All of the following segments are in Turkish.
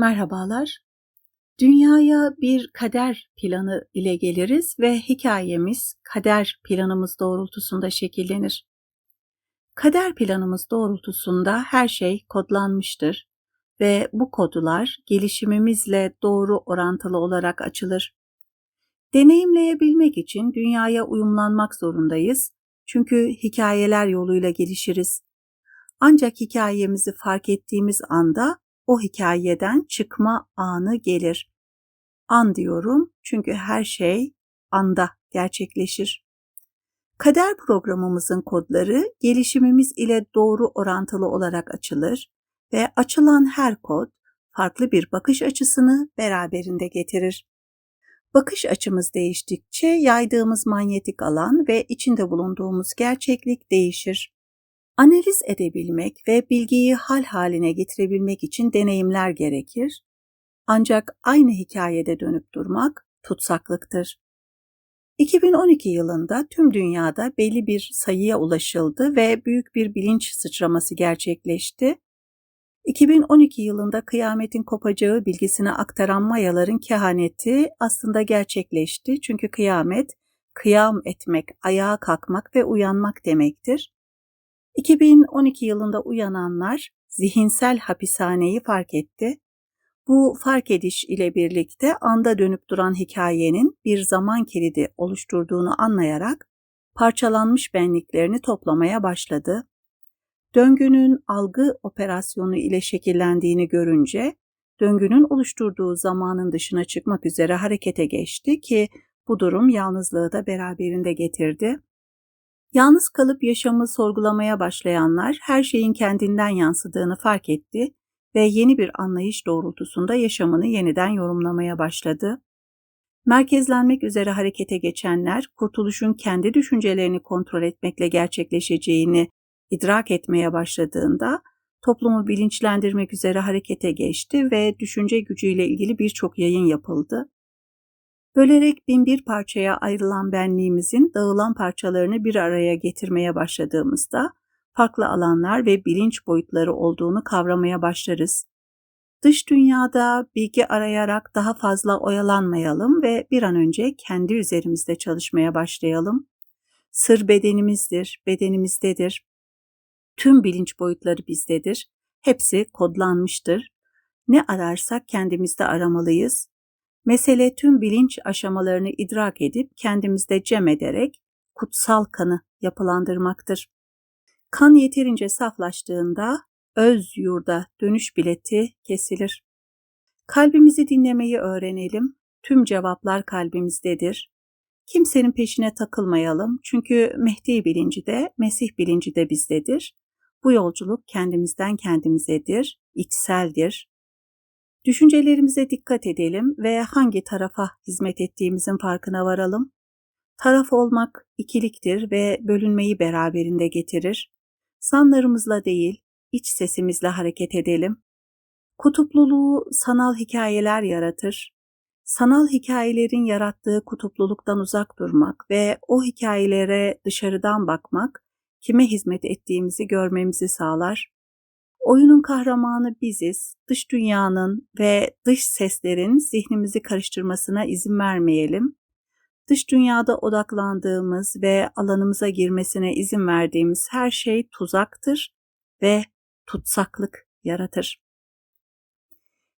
Merhabalar. Dünyaya bir kader planı ile geliriz ve hikayemiz kader planımız doğrultusunda şekillenir. Kader planımız doğrultusunda her şey kodlanmıştır ve bu kodlar gelişimimizle doğru orantılı olarak açılır. Deneyimleyebilmek için dünyaya uyumlanmak zorundayız çünkü hikayeler yoluyla gelişiriz. Ancak hikayemizi fark ettiğimiz anda o hikayeden çıkma anı gelir. An diyorum çünkü her şey anda gerçekleşir. Kader programımızın kodları gelişimimiz ile doğru orantılı olarak açılır ve açılan her kod farklı bir bakış açısını beraberinde getirir. Bakış açımız değiştikçe yaydığımız manyetik alan ve içinde bulunduğumuz gerçeklik değişir. Analiz edebilmek ve bilgiyi hal haline getirebilmek için deneyimler gerekir. Ancak aynı hikayede dönüp durmak tutsaklıktır. 2012 yılında tüm dünyada belli bir sayıya ulaşıldı ve büyük bir bilinç sıçraması gerçekleşti. 2012 yılında kıyametin kopacağı bilgisini aktaran Mayaların kehaneti aslında gerçekleşti. Çünkü kıyamet, kıyam etmek, ayağa kalkmak ve uyanmak demektir. 2012 yılında uyananlar zihinsel hapishaneyi fark etti. Bu fark ediş ile birlikte anda dönüp duran hikayenin bir zaman kilidi oluşturduğunu anlayarak parçalanmış benliklerini toplamaya başladı. Döngünün algı operasyonu ile şekillendiğini görünce döngünün oluşturduğu zamanın dışına çıkmak üzere harekete geçti ki bu durum yalnızlığı da beraberinde getirdi. Yalnız kalıp yaşamı sorgulamaya başlayanlar her şeyin kendinden yansıdığını fark etti ve yeni bir anlayış doğrultusunda yaşamını yeniden yorumlamaya başladı. Merkezlenmek üzere harekete geçenler kurtuluşun kendi düşüncelerini kontrol etmekle gerçekleşeceğini idrak etmeye başladığında toplumu bilinçlendirmek üzere harekete geçti ve düşünce gücüyle ilgili birçok yayın yapıldı. Bölerek bin bir parçaya ayrılan benliğimizin dağılan parçalarını bir araya getirmeye başladığımızda farklı alanlar ve bilinç boyutları olduğunu kavramaya başlarız. Dış dünyada bilgi arayarak daha fazla oyalanmayalım ve bir an önce kendi üzerimizde çalışmaya başlayalım. Sır bedenimizdir, bedenimizdedir. Tüm bilinç boyutları bizdedir. Hepsi kodlanmıştır. Ne ararsak kendimizde aramalıyız Mesele tüm bilinç aşamalarını idrak edip kendimizde cem ederek kutsal kanı yapılandırmaktır. Kan yeterince saflaştığında öz yurda dönüş bileti kesilir. Kalbimizi dinlemeyi öğrenelim. Tüm cevaplar kalbimizdedir. Kimsenin peşine takılmayalım çünkü Mehdi bilinci de Mesih bilinci de bizdedir. Bu yolculuk kendimizden kendimizedir, içseldir, Düşüncelerimize dikkat edelim ve hangi tarafa hizmet ettiğimizin farkına varalım. Taraf olmak ikiliktir ve bölünmeyi beraberinde getirir. Sanlarımızla değil, iç sesimizle hareket edelim. Kutupluluğu sanal hikayeler yaratır. Sanal hikayelerin yarattığı kutupluluktan uzak durmak ve o hikayelere dışarıdan bakmak kime hizmet ettiğimizi görmemizi sağlar. Oyunun kahramanı biziz. Dış dünyanın ve dış seslerin zihnimizi karıştırmasına izin vermeyelim. Dış dünyada odaklandığımız ve alanımıza girmesine izin verdiğimiz her şey tuzaktır ve tutsaklık yaratır.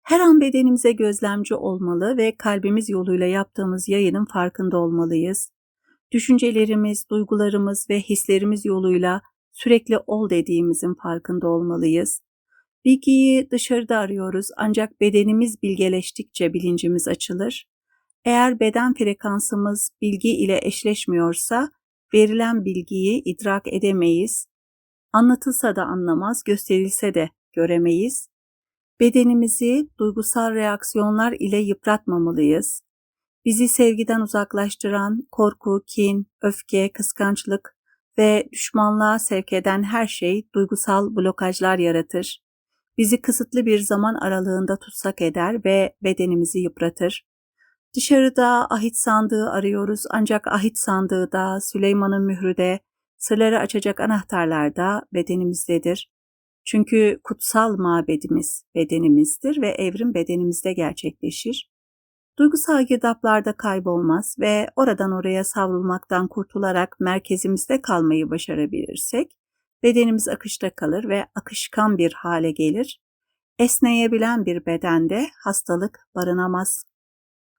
Her an bedenimize gözlemci olmalı ve kalbimiz yoluyla yaptığımız yayının farkında olmalıyız. Düşüncelerimiz, duygularımız ve hislerimiz yoluyla sürekli ol dediğimizin farkında olmalıyız. Bilgiyi dışarıda arıyoruz ancak bedenimiz bilgeleştikçe bilincimiz açılır. Eğer beden frekansımız bilgi ile eşleşmiyorsa verilen bilgiyi idrak edemeyiz. Anlatılsa da anlamaz, gösterilse de göremeyiz. Bedenimizi duygusal reaksiyonlar ile yıpratmamalıyız. Bizi sevgiden uzaklaştıran korku, kin, öfke, kıskançlık, ve düşmanlığa sevk eden her şey duygusal blokajlar yaratır. Bizi kısıtlı bir zaman aralığında tutsak eder ve bedenimizi yıpratır. Dışarıda ahit sandığı arıyoruz ancak ahit sandığı da Süleyman'ın mührü de sırları açacak anahtarlar da bedenimizdedir. Çünkü kutsal mabedimiz bedenimizdir ve evrim bedenimizde gerçekleşir. Duygusal girdaplarda kaybolmaz ve oradan oraya savrulmaktan kurtularak merkezimizde kalmayı başarabilirsek, bedenimiz akışta kalır ve akışkan bir hale gelir. Esneyebilen bir bedende hastalık barınamaz.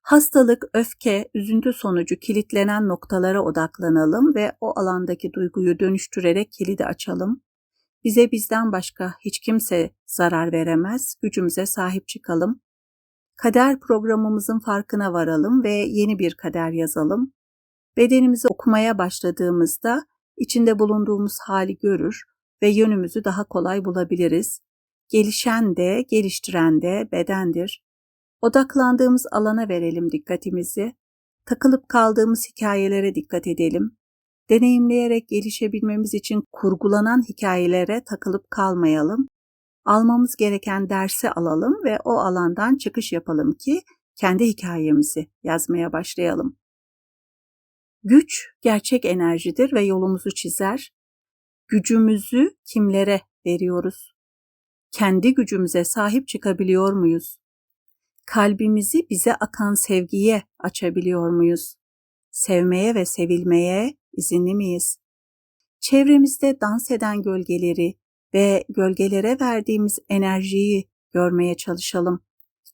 Hastalık, öfke, üzüntü sonucu kilitlenen noktalara odaklanalım ve o alandaki duyguyu dönüştürerek kilidi açalım. Bize bizden başka hiç kimse zarar veremez, gücümüze sahip çıkalım. Kader programımızın farkına varalım ve yeni bir kader yazalım. Bedenimizi okumaya başladığımızda içinde bulunduğumuz hali görür ve yönümüzü daha kolay bulabiliriz. Gelişen de, geliştiren de bedendir. Odaklandığımız alana verelim dikkatimizi. Takılıp kaldığımız hikayelere dikkat edelim. Deneyimleyerek gelişebilmemiz için kurgulanan hikayelere takılıp kalmayalım. Almamız gereken dersi alalım ve o alandan çıkış yapalım ki kendi hikayemizi yazmaya başlayalım. Güç gerçek enerjidir ve yolumuzu çizer. Gücümüzü kimlere veriyoruz? Kendi gücümüze sahip çıkabiliyor muyuz? Kalbimizi bize akan sevgiye açabiliyor muyuz? Sevmeye ve sevilmeye izinli miyiz? Çevremizde dans eden gölgeleri ve gölgelere verdiğimiz enerjiyi görmeye çalışalım.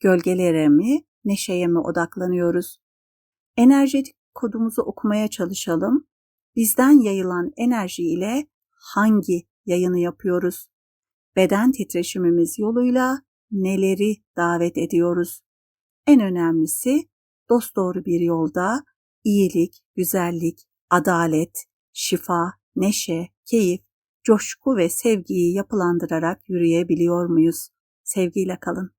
Gölgelere mi, neşeye mi odaklanıyoruz? Enerjetik kodumuzu okumaya çalışalım. Bizden yayılan enerji ile hangi yayını yapıyoruz? Beden titreşimimiz yoluyla neleri davet ediyoruz? En önemlisi dosdoğru bir yolda iyilik, güzellik, adalet, şifa, neşe, keyif, coşku ve sevgiyi yapılandırarak yürüyebiliyor muyuz? Sevgiyle kalın.